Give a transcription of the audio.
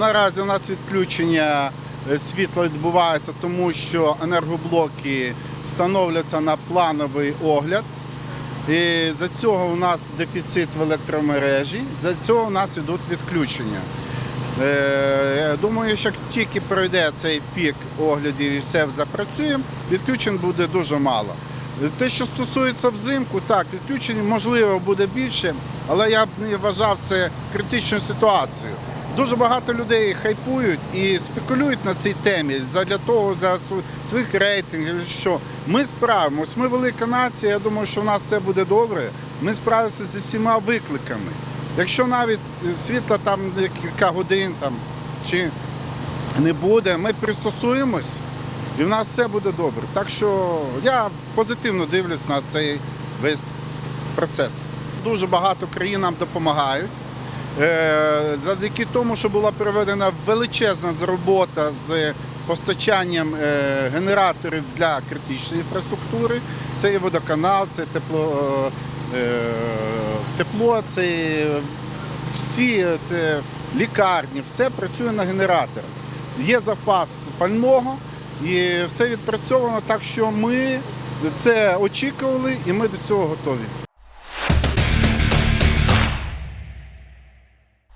Наразі у нас відключення е, світла відбувається, тому що енергоблоки встановлюються на плановий огляд. І за цього у нас дефіцит в електромережі, за цього у нас йдуть відключення. Е, Я думаю, що тільки пройде цей пік оглядів і все запрацює, відключень буде дуже мало. Те, що стосується взимку, так, відключень можливо буде більше, але я б не вважав це критичною ситуацією. Дуже багато людей хайпують і спекулюють на цій темі для того, за своїх рейтингів. Що ми справимось, ми велика нація. Я думаю, що в нас все буде добре. Ми справимося зі всіма викликами. Якщо навіть е, світла там кілька годин там чи не буде, ми пристосуємось і в нас все буде добре. Так що я позитивно дивлюсь на цей весь процес. Дуже багато країн нам допомагають. Е, Завдяки тому, що була проведена величезна робота з постачанням е, генераторів для критичної інфраструктури. Це і водоканал, це тепло, е, тепло, це всі це лікарні, все працює на генераторах. Є запас пального і все відпрацьовано так, що ми це очікували і ми до цього готові.